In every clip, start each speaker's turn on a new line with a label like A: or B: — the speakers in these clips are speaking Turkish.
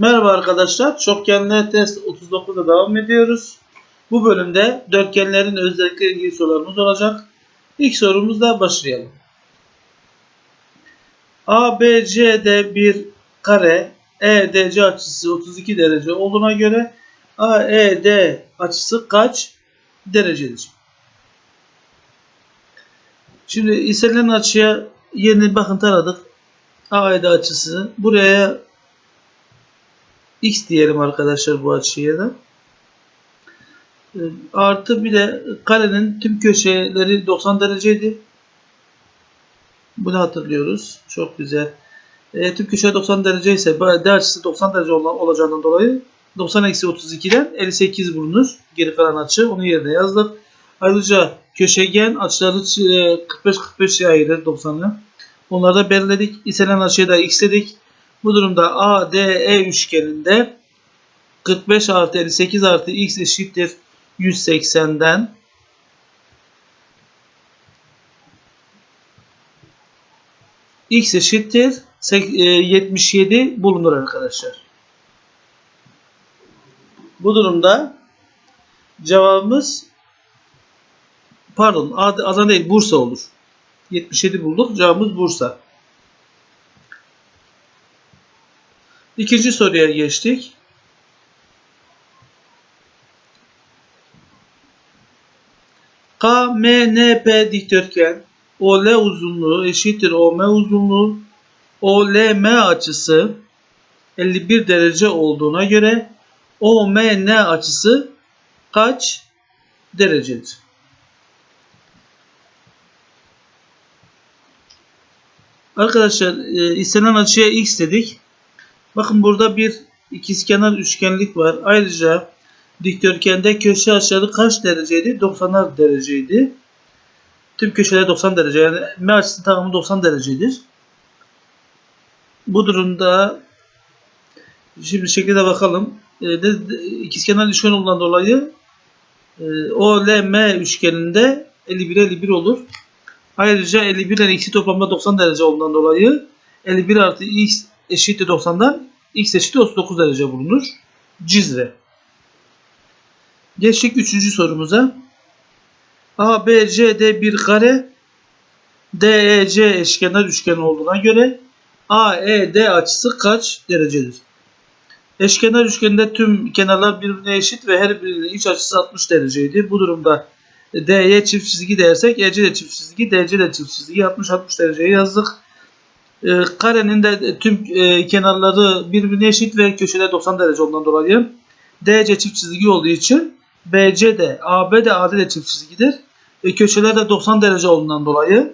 A: Merhaba arkadaşlar. Çokgenler test 39'da devam ediyoruz. Bu bölümde dörtgenlerin özellikleri ilgili sorularımız olacak. İlk sorumuzla başlayalım. ABCD bir kare EDC açısı 32 derece olduğuna göre AED açısı kaç derecedir? Şimdi istenilen açıya yeni bakın taradık. AED açısı buraya x diyelim arkadaşlar bu açıya da. E, Artı bir de karenin tüm köşeleri 90 dereceydi. Bunu hatırlıyoruz. Çok güzel. E, tüm köşe 90 derece ise D açısı 90 derece olacağından dolayı 90 eksi 32'den 58 bulunur. Geri kalan açı. Onu yerine yazdık. Ayrıca köşegen açıları 45-45'e ayırır 90'ı. Onları da belirledik. İstenen açıya da x dedik. Bu durumda ADE üçgeninde 45 artı 58 artı x eşittir 180'den x eşittir sek- e, 77 bulunur arkadaşlar. Bu durumda cevabımız pardon Ad- Adana değil Bursa olur. 77 bulduk. Cevabımız Bursa. İkinci soruya geçtik. KMNP dikdörtgen OL uzunluğu eşittir OM uzunluğu OLM açısı 51 derece olduğuna göre OMN açısı kaç derecedir? Arkadaşlar e, istenen açıya x dedik. Bakın burada bir ikizkenar üçgenlik var. Ayrıca dikdörtgende köşe açıları kaç dereceydi? 90'ar dereceydi. Tüm köşeler 90 derece. Yani M açısının tamamı 90 derecedir. Bu durumda şimdi şekilde bakalım. E, de, de, ikizkenar üçgen olduğundan dolayı e, OLM üçgeninde 51 51 olur. Ayrıca 51 ile x'i toplamda 90 derece olduğundan dolayı 51 artı x eşittir 90'dan x eşittir 39 derece bulunur. Cizre. Geçtik 3. sorumuza. ABCD bir kare DEC eşkenar üçgen olduğuna göre AED açısı kaç derecedir? Eşkenar üçgende tüm kenarlar birbirine eşit ve her birinin iç açısı 60 dereceydi. Bu durumda D'ye çift çizgi dersek EC de çift çizgi, DC de çift çizgi 60-60 dereceye yazdık. E, karenin de tüm e, kenarları birbirine eşit ve köşeler 90 derece olduğundan dolayı DC çift çizgi olduğu için BC de AB de AD de çift çizgidir. E, köşeler de 90 derece olduğundan dolayı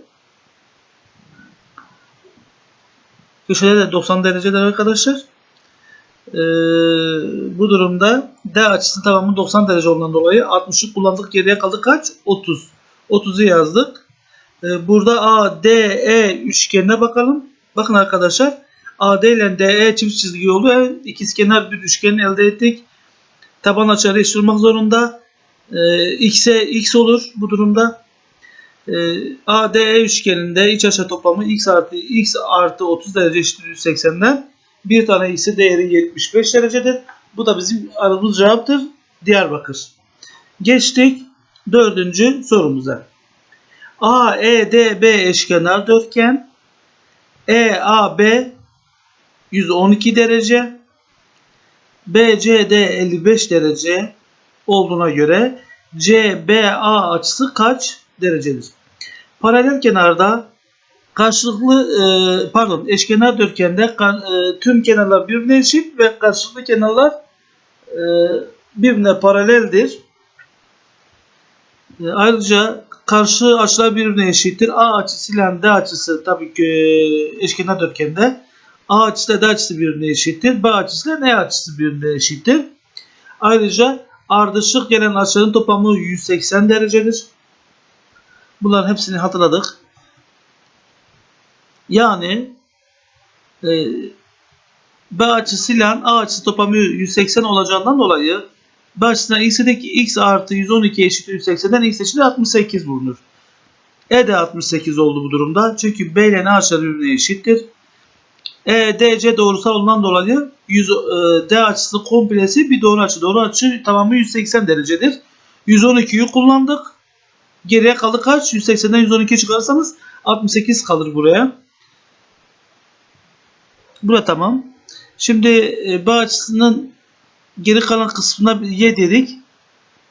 A: köşeler de 90 derecedir arkadaşlar. E, bu durumda D açısının tamamı 90 derece olduğundan dolayı 60'ı kullandık. Geriye kaldı kaç? 30. 30'u yazdık. E, burada ADE üçgenine bakalım. Bakın arkadaşlar AD ile DE çift çizgi oldu. Yani ikizkenar bir üçgen elde ettik. Taban açıları eşit olmak zorunda. E, X'e X olur bu durumda. E, ADE üçgeninde iç açı toplamı X artı X artı 30 derece eşittir 180'den. Bir tane ise değeri 75 derecedir. Bu da bizim aradığımız cevaptır. Diyarbakır. Geçtik dördüncü sorumuza. AEDB eşkenar dörtgen EAB 112 derece BCD 55 derece olduğuna göre CBA açısı kaç derecedir? Paralel kenarda karşılıklı e, pardon eşkenar dörtgende e, tüm kenarlar birbirine eşit ve karşılıklı kenarlar e, birbirine paraleldir. Ayrıca karşı açılar birbirine eşittir. A açısıyla D açısı tabii ki e, eşkenar dörtgende. A açısı ile D açısı birbirine eşittir. B açısı ile N açısı birbirine eşittir. Ayrıca ardışık gelen açıların toplamı 180 derecedir. Bunların hepsini hatırladık. Yani e, B açısıyla A açısı toplamı 180 olacağından dolayı B açısından x'deki x artı 112 eşittir 180'den x eşittir 68 bulunur. E de 68 oldu bu durumda. Çünkü B ile N açıları birbirine eşittir. EDC doğrusal olduğundan dolayı 100, e, D açısı komplesi bir doğru açı. Doğru açı tamamı 180 derecedir. 112'yi kullandık. Geriye kaldı kaç? 180'den 112 çıkarırsanız 68 kalır buraya. Bura tamam. Şimdi e, B açısının geri kalan kısmına y dedik.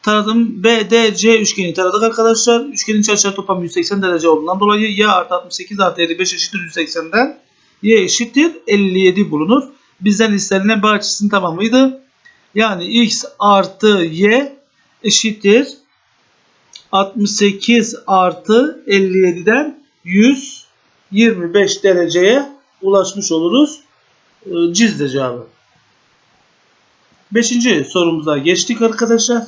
A: Taradım BDC üçgeni taradık arkadaşlar. Üçgenin çarşıları toplam 180 derece olduğundan dolayı y artı 68 artı 55 eşittir 180'den y eşittir 57 bulunur. Bizden istenilen B açısının tamamıydı. Yani x artı y eşittir 68 artı 57'den 125 dereceye ulaşmış oluruz. Ee, Cizde cevabı. Beşinci sorumuza geçtik arkadaşlar.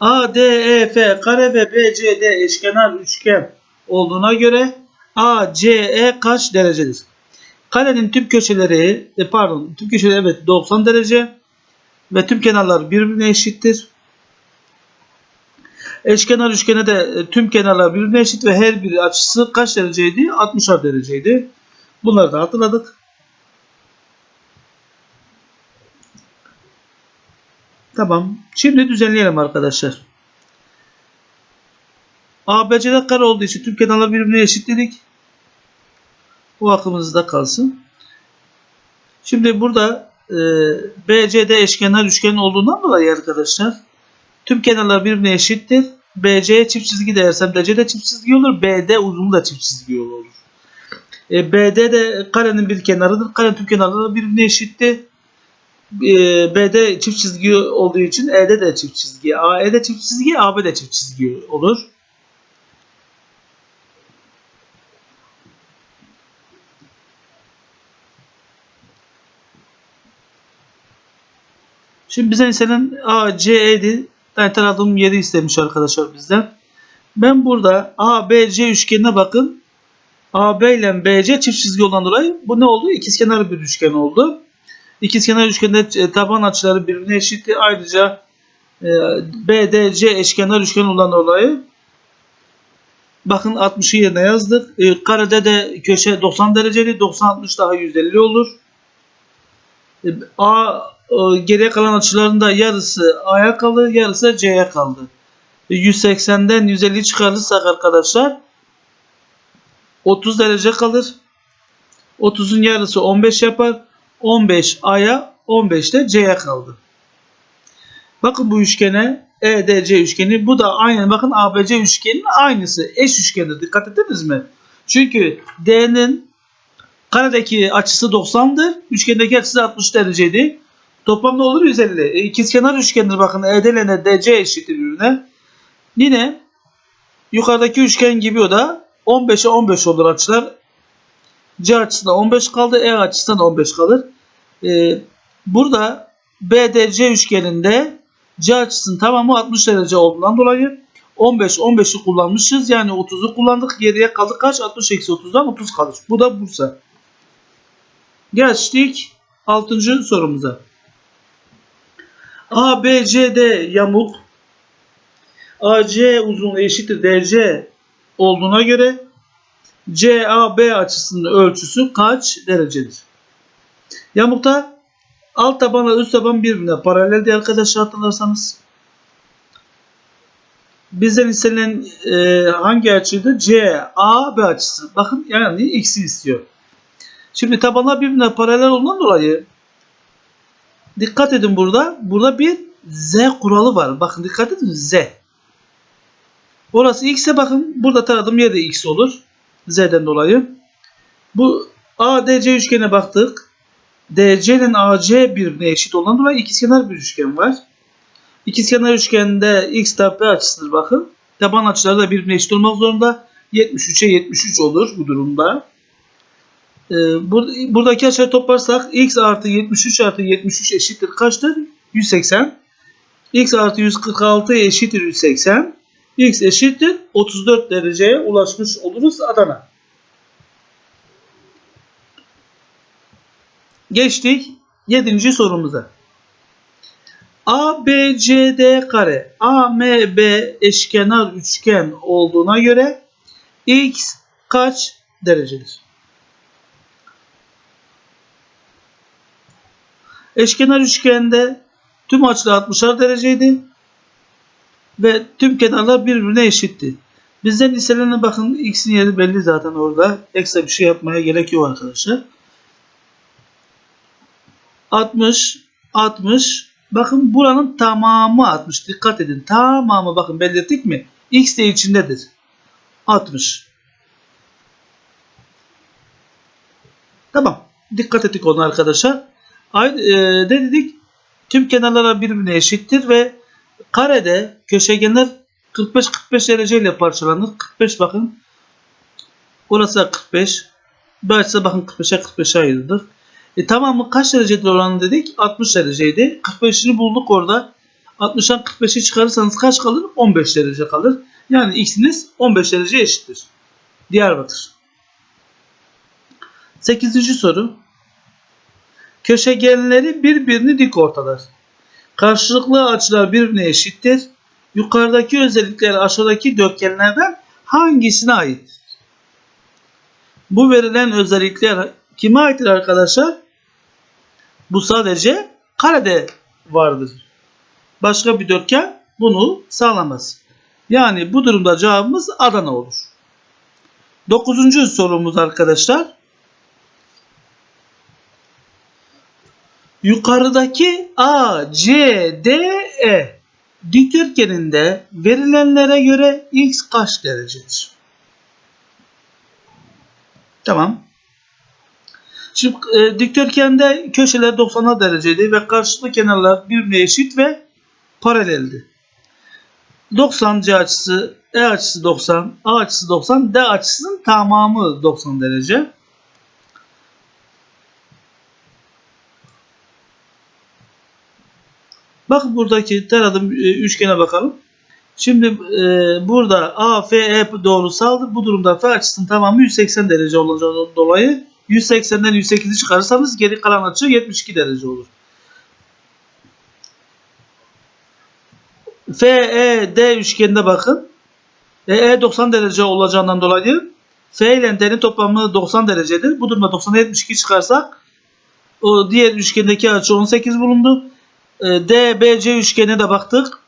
A: ADEF kare ve BCD eşkenar üçgen olduğuna göre ACE kaç derecedir? Karenin tüm köşeleri, e, pardon, tüm köşeleri evet 90 derece ve tüm kenarlar birbirine eşittir. Eşkenar üçgene de e, tüm kenarlar birbirine eşit ve her biri açısı kaç dereceydi? 60'ar dereceydi. Bunları da hatırladık. Tamam. Şimdi düzenleyelim arkadaşlar. ABC'de kare olduğu için tüm kenarlar birbirine eşit dedik. Bu aklımızda kalsın. Şimdi burada e, BCD eşkenar üçgen olduğundan dolayı arkadaşlar tüm kenarlar birbirine eşittir. BC'ye çift çizgi dersem DC'de çift çizgi olur. BD uzunluğu da çift çizgi olur. E, BD de karenin bir kenarıdır. Karenin tüm kenarları birbirine eşitti. E, BD çift çizgi olduğu için ED de çift çizgi. AE de çift çizgi, AB de çift çizgi olur. Şimdi bizden istenen ACE'di. Ben taradığım yeri istemiş arkadaşlar bizden. Ben burada ABC üçgenine bakın. AB ile BC çift çizgi olan dolayı bu ne oldu? İkizkenar bir üçgen oldu. İkizkenar üçgende e, taban açıları birbirine eşitti. Ayrıca e, BDC eşkenar üçgen olan dolayı bakın 60'ı yerine yazdık. E, karede de köşe 90 dereceli. 90 60 daha 150 olur. E, A geriye kalan açıların da yarısı A'ya kaldı, yarısı C'ye kaldı. E, 180'den 150 çıkarırsak arkadaşlar 30 derece kalır. 30'un yarısı 15 yapar. 15 A'ya 15 de C'ye kaldı. Bakın bu üçgene EDC üçgeni. Bu da aynı. Bakın ABC üçgeninin aynısı. Eş üçgendir. Dikkat ettiniz mi? Çünkü D'nin karedeki açısı 90'dır. Üçgendeki açısı 60 dereceydi. Toplam ne olur? 150. E, ikizkenar üçgendir. Bakın ED ile DC eşittir birbirine. Yine yukarıdaki üçgen gibi o da 15'e 15 olur açılar. C açısından 15 kaldı. E açısından 15 kalır. Ee, burada BDC üçgeninde C açısının tamamı 60 derece olduğundan dolayı 15 15'i kullanmışız. Yani 30'u kullandık. Geriye kaldı kaç? 60 eksi 30'dan 30 kalır. Bu da Bursa. Geçtik 6. sorumuza. ABCD yamuk AC uzunluğu eşittir DC olduğuna göre CAB açısının ölçüsü kaç derecedir? Yamukta alt tabanla üst taban birbirine paraleldi arkadaşlar hatırlarsanız. Bizden istenilen e, hangi açıydı? CAB açısı. Bakın yani x'i istiyor. Şimdi tabanlar birbirine paralel olduğundan dolayı dikkat edin burada. Burada bir z kuralı var. Bakın dikkat edin z. Orası x'e bakın. Burada taradığım yerde x olur. Z'den dolayı. Bu ADC üçgene baktık. DC ile AC birbirine eşit olan dolayı ikizkenar bir üçgen var. İkizkenar üçgende x tabi açısıdır bakın. Taban açıları da birbirine eşit olmak zorunda. 73'e 73 olur bu durumda. Ee, bur buradaki açıları toplarsak x artı 73 artı 73 eşittir kaçtır? 180. x artı 146 eşittir 180. x eşittir 34 dereceye ulaşmış oluruz Adana. Geçtik 7. sorumuza. ABCD kare AMB eşkenar üçgen olduğuna göre x kaç derecedir? Eşkenar üçgende tüm açılar 60'ar dereceydi ve tüm kenarlar birbirine eşitti. Bizden istenilen bakın x'in yeri belli zaten orada. Ekstra bir şey yapmaya gerek yok arkadaşlar. 60 60 bakın buranın tamamı 60 dikkat edin. Tamamı bakın belirttik mi? X de içindedir. 60 tamam. Dikkat ettik onu arkadaşlar. Aynı e, ne dedik? Tüm kenarlara birbirine eşittir ve karede köşegenler 45-45 dereceyle parçalanır 45 bakın orası da 45 bu açıda bakın 45'e 45'e ayrılır e tamamı kaç derecedir oranı dedik? 60 dereceydi. 45'ini bulduk orada. 60'dan 45'i çıkarırsanız kaç kalır? 15 derece kalır. Yani x'iniz 15 derece eşittir. Diyarbakır. 8. soru. Köşegenleri birbirini dik ortalar. Karşılıklı açılar birbirine eşittir. Yukarıdaki özellikler aşağıdaki dörtgenlerden hangisine ait? Bu verilen özellikler kime aittir arkadaşlar? Bu sadece karede vardır. Başka bir dörtgen bunu sağlamaz. Yani bu durumda cevabımız Adana olur. Dokuzuncu sorumuz arkadaşlar. Yukarıdaki A, C, D, E dikdörtgeninde verilenlere göre x kaç derecedir? Tamam. Şimdi e, dikdörtgende köşeler 90 dereceydi ve karşılıklı kenarlar birbirine eşit ve paraleldi. 90 C açısı, E açısı 90, A açısı 90, D açısının tamamı 90 derece. Bakın buradaki taradım e, üçgene bakalım. Şimdi e, burada A, F, E doğrusaldır. Bu durumda F açısının tamamı 180 derece olacağından dolayı 180'den 108'i çıkarırsanız geri kalan açı 72 derece olur. FED üçgenine bakın. EE 90 derece olacağından dolayı F ile D'nin toplamı 90 derecedir. Bu durumda 90'a 72 çıkarsak o diğer üçgendeki açı 18 bulundu. E, DBC üçgenine de baktık.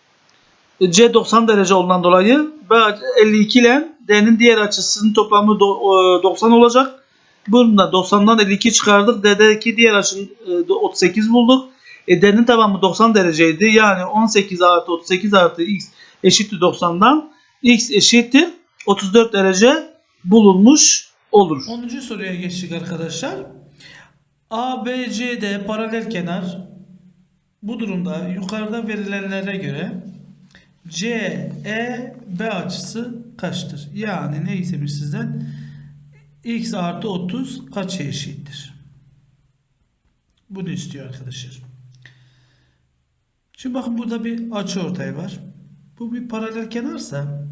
A: C 90 derece olduğundan dolayı B 52 ile D'nin diğer açısının toplamı 90 olacak. Bunda 90'dan 52 çıkardık. D'deki diğer açının 38 bulduk. E, D'nin tamamı 90 dereceydi. Yani 18 artı 38 artı x eşittir 90'dan. x eşittir 34 derece bulunmuş olur. 10. soruya geçtik arkadaşlar. ABCD paralel kenar bu durumda yukarıda verilenlere göre CEB açısı kaçtır? Yani ne istemiş sizden? x artı 30 kaça eşittir? Bunu istiyor arkadaşlar. Şimdi bakın burada bir açı ortay var. Bu bir paralel kenarsa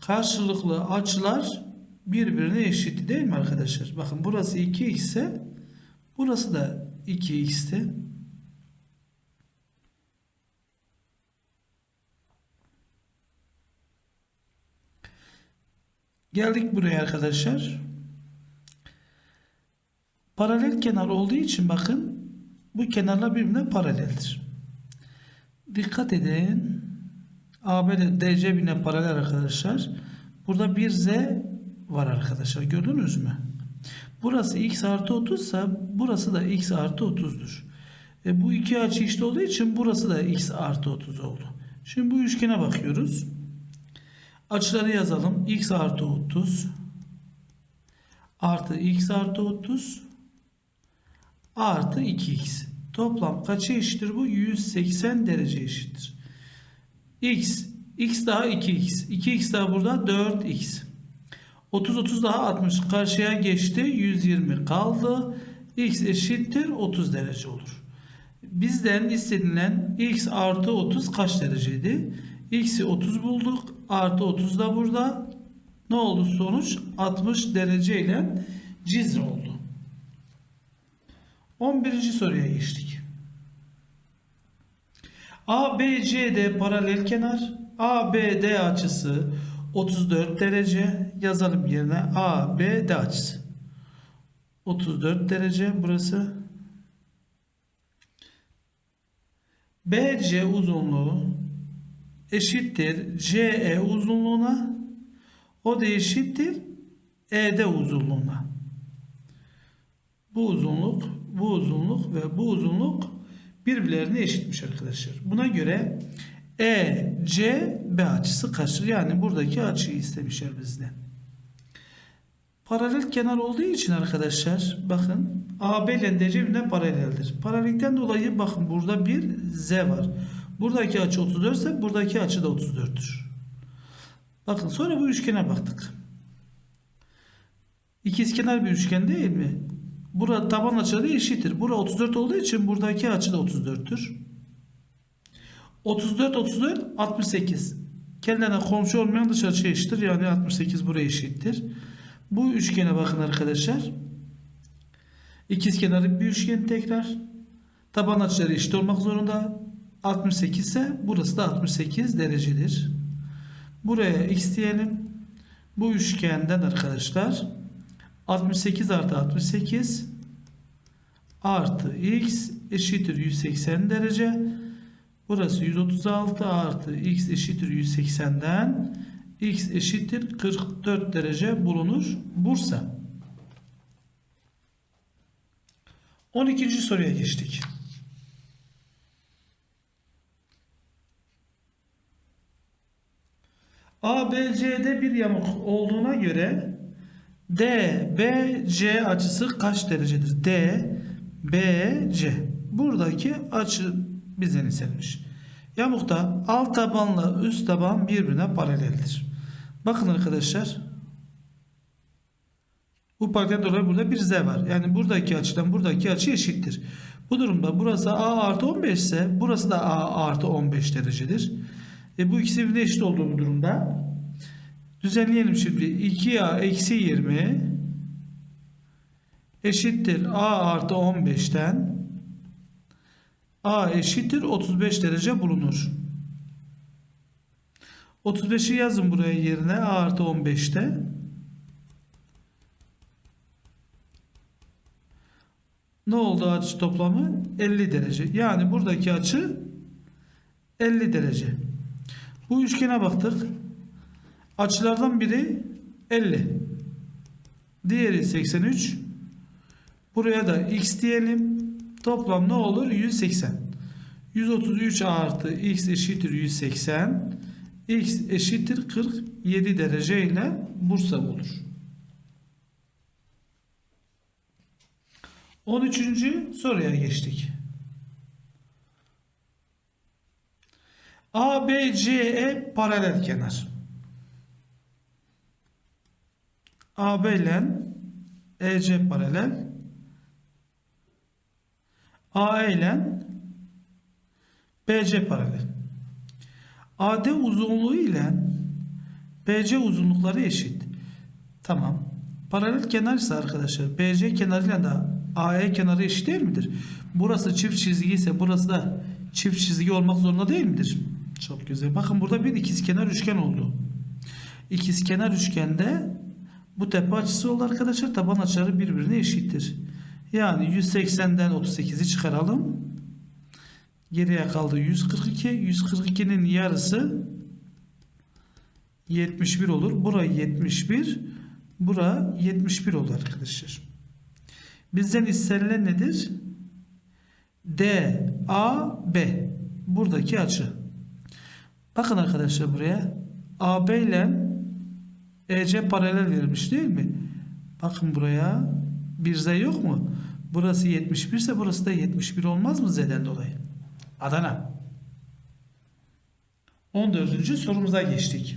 A: karşılıklı açılar birbirine eşit değil mi arkadaşlar? Bakın burası 2x ise burası da 2x'ti. Geldik buraya arkadaşlar. Paralel kenar olduğu için bakın bu kenarlar birbirine paraleldir. Dikkat edin. AB DC birbirine paralel arkadaşlar. Burada bir Z var arkadaşlar. Gördünüz mü? Burası x artı 30 ise burası da x artı 30'dur. E bu iki açı işte olduğu için burası da x artı 30 oldu. Şimdi bu üçgene bakıyoruz. Açıları yazalım. x artı 30 artı x artı 30 artı 2x. Toplam kaça eşittir bu? 180 derece eşittir. x, x daha 2x. 2x daha burada 4x. 30 30 daha 60 karşıya geçti. 120 kaldı. x eşittir 30 derece olur. Bizden istenilen x artı 30 kaç dereceydi? x'i 30 bulduk. Artı 30 da burada. Ne oldu sonuç? 60 derece ile cizre oldu. 11. soruya geçtik. ABCD paralel kenar ABD açısı
B: 34 derece yazalım yerine ABD açısı. 34 derece burası. BC uzunluğu eşittir CE uzunluğuna o da eşittir ED uzunluğuna. Bu uzunluk, bu uzunluk ve bu uzunluk birbirlerine eşitmiş arkadaşlar. Buna göre ECB açısı kaçtır? Yani buradaki açıyı istemişler bizden. Paralel kenar olduğu için arkadaşlar bakın AB ile DC birbirine paraleldir. Paralellikten dolayı bakın burada bir Z var. Buradaki açı 34 ise buradaki açı da 34'tür. Bakın sonra bu üçgene baktık. İkizkenar bir üçgen değil mi? Burada taban açıları eşittir. Bura 34 olduğu için buradaki açı da 34'tür. 34 34 68. Kendilerine komşu olmayan dış açı eşittir. Yani 68 buraya eşittir. Bu üçgene bakın arkadaşlar. İkizkenarlı bir üçgen tekrar. Taban açıları eşit olmak zorunda. 68 ise burası da 68 derecedir. Buraya x diyelim. Bu üçgenden arkadaşlar 68 artı 68 artı x eşittir 180 derece. Burası 136 artı x eşittir 180'den x eşittir 44 derece bulunur Bursa. 12. soruya geçtik. ABC'de bir yamuk olduğuna göre DBC açısı kaç derecedir? DBC. Buradaki açı bizden istenmiş. Yamukta alt tabanla üst taban birbirine paraleldir. Bakın arkadaşlar. Bu paralel dolayı burada bir z var. Yani buradaki açıdan buradaki açı eşittir. Bu durumda burası a artı 15 ise burası da a artı 15 derecedir. E bu ikisi birbirine eşit olduğu durumda düzenleyelim şimdi. 2a eksi 20 eşittir a artı 15'ten a eşittir 35 derece bulunur. 35'i yazın buraya yerine a artı 15'te. Ne oldu açı toplamı? 50 derece. Yani buradaki açı 50 derece. Bu üçgene baktık. Açılardan biri 50. Diğeri 83. Buraya da x diyelim. Toplam ne olur? 180. 133 artı x eşittir 180. x eşittir 47 derece ile Bursa olur. 13. soruya geçtik. ABCE paralel kenar. AB ile EC paralel. AE ile BC paralel. AD uzunluğu ile BC uzunlukları eşit. Tamam. Paralel kenar ise arkadaşlar BC kenarıyla da AE kenarı eşit değil midir? Burası çift çizgi ise burası da çift çizgi olmak zorunda değil midir? Çok güzel. Bakın burada bir ikizkenar üçgen oldu. İkizkenar üçgende bu tepe açısı oldu arkadaşlar. Taban açıları birbirine eşittir. Yani 180'den 38'i çıkaralım. Geriye kaldı 142. 142'nin yarısı 71 olur. Bura 71. Bura 71 oldu arkadaşlar. Bizden istenilen nedir? D, A, B. Buradaki açı. Bakın arkadaşlar buraya. AB ile EC paralel verilmiş değil mi? Bakın buraya bir Z yok mu? Burası 71 ise burası da 71 olmaz mı Z'den dolayı? Adana. 14. sorumuza geçtik.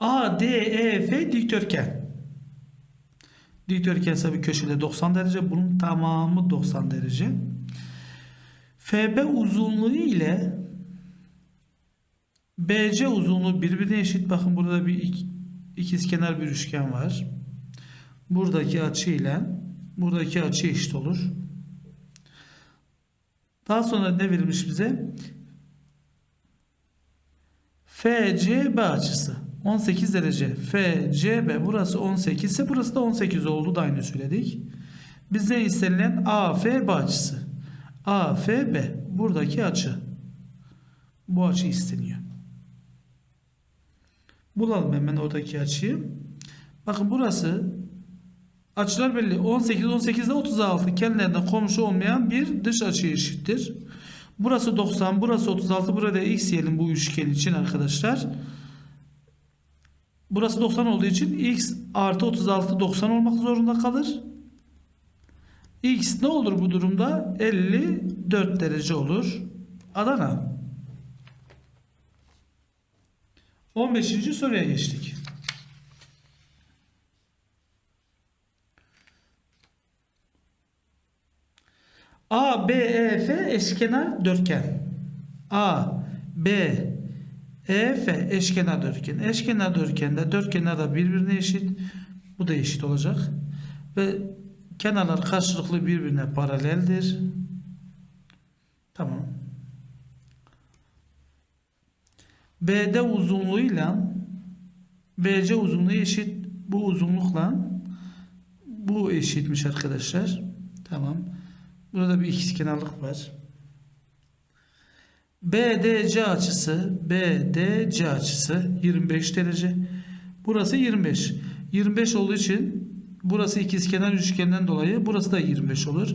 B: A, D, E, F dikdörtgen. Dikdörtgen ise bir köşede 90 derece. Bunun tamamı 90 derece. FB uzunluğu ile BC uzunluğu birbirine eşit. Bakın burada bir ikizkenar bir üçgen var. Buradaki açı ile buradaki açı eşit olur. Daha sonra ne verilmiş bize? FCB açısı 18 derece. FCB burası 18 ise burası da 18 oldu da aynı söyledik. Bizden istenilen AFB açısı. AFB buradaki açı. Bu açı isteniyor. Bulalım hemen oradaki açıyı. Bakın burası açılar belli. 18 18 ile 36 kendilerinden komşu olmayan bir dış açı eşittir. Burası 90, burası 36. Burada x diyelim bu üçgen için arkadaşlar. Burası 90 olduğu için x artı 36 90 olmak zorunda kalır. X ne olur bu durumda? 54 derece olur. Adana. 15. soruya geçtik. A, B, E, F eşkenar dörtgen. A, B, E, F eşkenar dörtgen. Eşkenar dörtgende dört kenar da birbirine eşit. Bu da eşit olacak. Ve kenarlar karşılıklı birbirine paraleldir. Tamam. BD uzunluğuyla BC uzunluğu eşit. Bu uzunlukla bu eşitmiş arkadaşlar. Tamam. Burada bir ikizkenarlık var. BDC açısı BDC açısı 25 derece. Burası 25. 25 olduğu için burası ikizkenar üçgenden dolayı burası da 25 olur.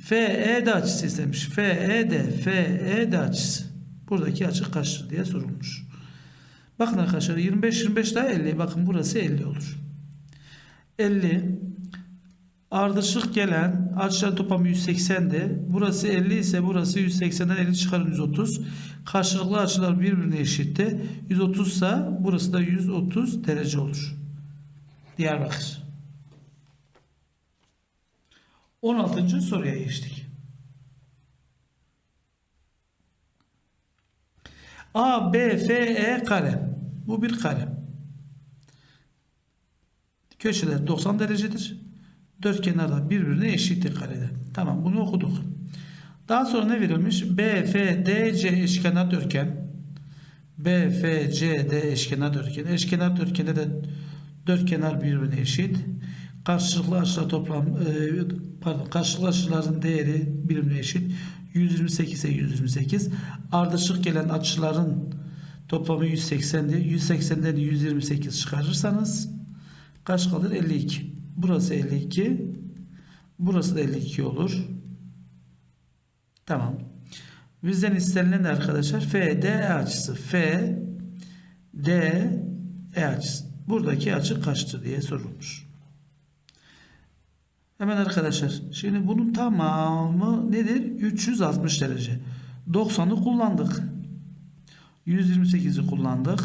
B: FED açısı istemiş. FED FED açısı. Buradaki açı kaçtır diye sorulmuş. Bakın arkadaşlar 25 25 daha 50. Bakın burası 50 olur. 50 ardışık gelen açılar toplamı 180'de. Burası 50 ise burası 180'den 50 çıkarın 130. Karşılıklı açılar birbirine eşitti. 130 ise burası da 130 derece olur. Diyarbakır. 16. soruya geçtik. A, B, F, E kare. Bu bir kare. Köşeler 90 derecedir. Dört kenarda birbirine eşittir karede. Tamam bunu okuduk. Daha sonra ne verilmiş? B, F, D, C eşkenar dörtgen. B, F, C, D eşkenar dörtgen. Eşkenar dörtgende de dört kenar birbirine eşit. Karşılıklı açılar toplam e, pardon karşılıklı açıların değeri birbirine eşit. 128 ise 128. Ardışık gelen açıların toplamı 180'di. 180'den 128 çıkarırsanız kaç kalır? 52. Burası 52. Burası da 52 olur. Tamam. Bizden istenilen arkadaşlar FD açısı. F D E açısı. Buradaki açı kaçtır diye sorulmuş. Hemen arkadaşlar. Şimdi bunun tamamı nedir? 360 derece. 90'ı kullandık. 128'i kullandık.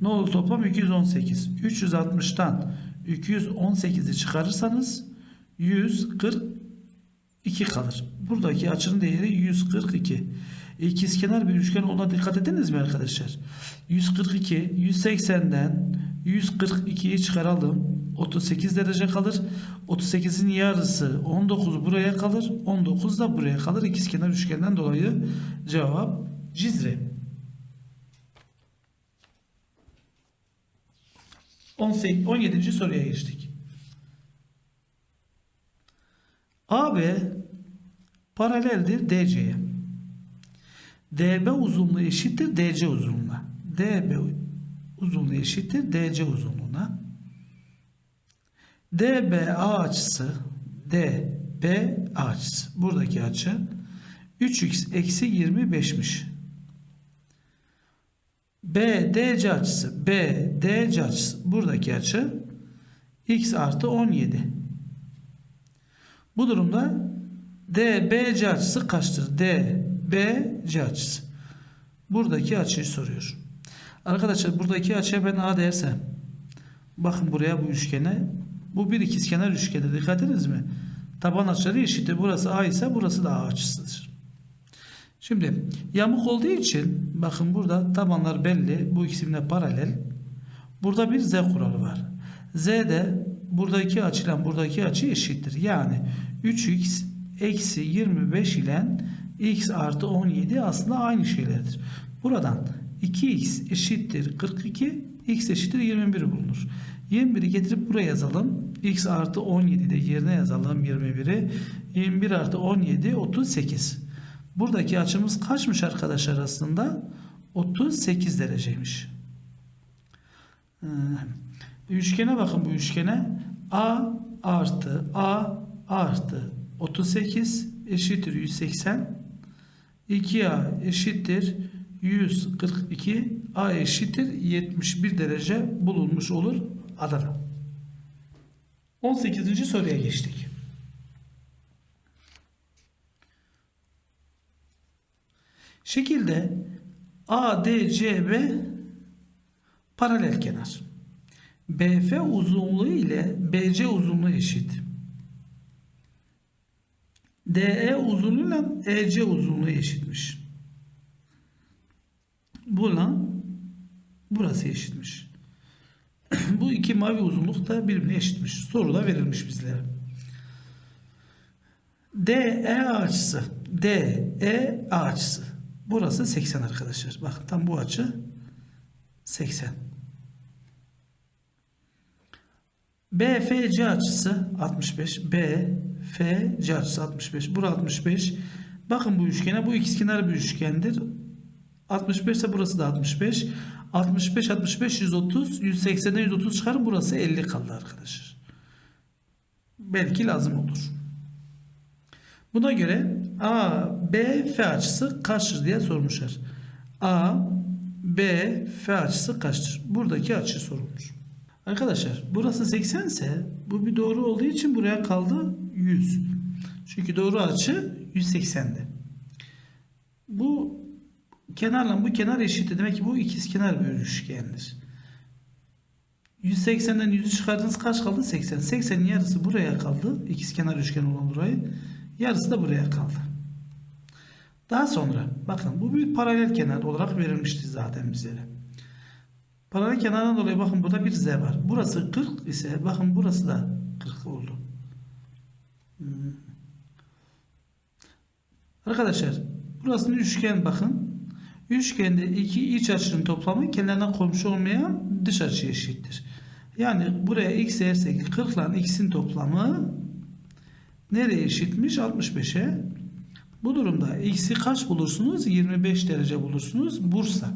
B: Ne oldu toplam? 218. 360'tan 218'i çıkarırsanız 142 kalır. Buradaki açının değeri 142. İkizkenar bir üçgen olduğuna dikkat ediniz mi arkadaşlar? 142, 180'den 142'yi çıkaralım. 38 derece kalır. 38'in yarısı 19 buraya kalır. 19 da buraya kalır. İkizkenar üçgenden dolayı cevap Cizre. 18, 17. soruya geçtik. AB paraleldir DC'ye. DB uzunluğu eşittir DC uzunluğuna. DB uzunluğu eşittir DC uzunluğuna. DBA açısı DB açısı. Buradaki açı 3x eksi 25'miş. BDC açısı BDC açısı buradaki açı x artı 17. Bu durumda DBC açısı kaçtır? DBC açısı. Buradaki açıyı soruyor. Arkadaşlar buradaki açıya ben A dersem bakın buraya bu üçgene bu bir ikizkenar üçgene dikkat ediniz mi? Taban açıları eşittir. Burası A ise burası da A açısıdır. Şimdi yamuk olduğu için bakın burada tabanlar belli. Bu ikisine paralel. Burada bir z kuralı var. Z de buradaki açıyla buradaki açı eşittir. Yani 3x eksi 25 ile x artı 17 aslında aynı şeylerdir. Buradan 2x eşittir 42, x eşittir 21 bulunur. 21'i getirip buraya yazalım. x artı 17 de yerine yazalım 21'i. 21 artı 17 38. Buradaki açımız kaçmış arkadaşlar aslında? 38 dereceymiş. Ee, Üçgene bakın bu üçgene. A artı A artı 38 eşittir 180. 2A eşittir 142. A eşittir 71 derece bulunmuş olur Adana. 18. soruya geçtik. Şekilde ADCB paralel kenar. BF uzunluğu ile BC uzunluğu eşit. DE uzunluğu ile EC uzunluğu eşitmiş. Buna burası eşitmiş. Bu iki mavi uzunluk da birbirine eşitmiş. Soruda verilmiş bizlere. DE açısı DE açısı. Burası 80 arkadaşlar. Bakın tam bu açı 80. BFC açısı 65. BFC açısı 65. Bura 65. Bakın bu üçgene. Bu ikizkenar bir üçgendir. 65 ise burası da 65. 65, 65, 130. 180'den 130 çıkarın. Burası 50 kaldı arkadaşlar. Belki lazım olur. Buna göre A, B, F açısı kaçtır diye sormuşlar. A, B, F açısı kaçtır? Buradaki açı sorulmuş. Arkadaşlar burası 80 ise bu bir doğru olduğu için buraya kaldı 100. Çünkü doğru açı 180'di. Bu kenarla bu kenar eşit. Demek ki bu ikizkenar bir üçgendir. 180'den 100'ü çıkardınız kaç kaldı? 80. 80'in yarısı buraya kaldı. İkizkenar üçgen olan burayı. Yarısı da buraya kaldı. Daha sonra bakın bu bir paralel kenar olarak verilmişti zaten bizlere. Paralel kenardan dolayı bakın burada bir z var. Burası 40 ise bakın burası da 40 oldu. Hmm. Arkadaşlar burasının üçgen bakın. Üçgende iki iç açının toplamı kenarına komşu olmayan dış açı eşittir. Yani buraya x dersek 40 ile x'in toplamı nereye eşitmiş? 65'e. Bu durumda x'i kaç bulursunuz? 25 derece bulursunuz. Bursa.